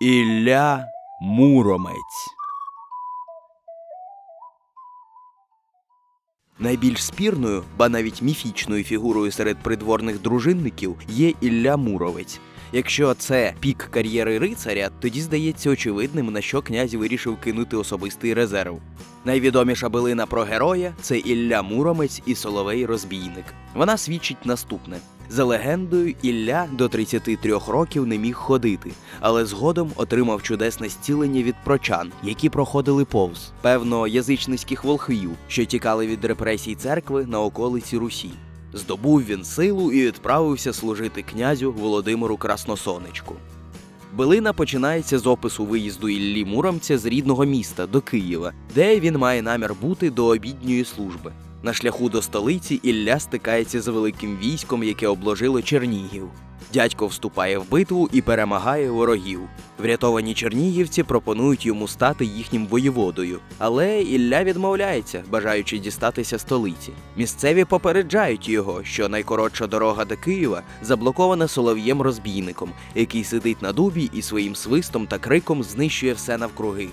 Ілля Муромець. Найбільш спірною, ба навіть міфічною фігурою серед придворних дружинників є Ілля Муровець. Якщо це пік кар'єри рицаря, тоді здається очевидним, на що князь вирішив кинути особистий резерв. Найвідоміша билина про героя це Ілля Муромець і Соловей Розбійник. Вона свідчить наступне: за легендою, Ілля до 33 років не міг ходити, але згодом отримав чудесне зцілення від прочан, які проходили повз, певно, язичницьких волхвів, що тікали від репресій церкви на околиці Русі. Здобув він силу і відправився служити князю Володимиру Красносонечку. Билина починається з опису виїзду Іллі Муромця з рідного міста до Києва, де він має намір бути до обідньої служби. На шляху до столиці Ілля стикається з великим військом, яке обложило Чернігів. Дядько вступає в битву і перемагає ворогів. Врятовані чернігівці пропонують йому стати їхнім воєводою, але Ілля відмовляється, бажаючи дістатися столиці. Місцеві попереджають його, що найкоротша дорога до Києва заблокована солов'єм розбійником, який сидить на дубі і своїм свистом та криком знищує все навкруги.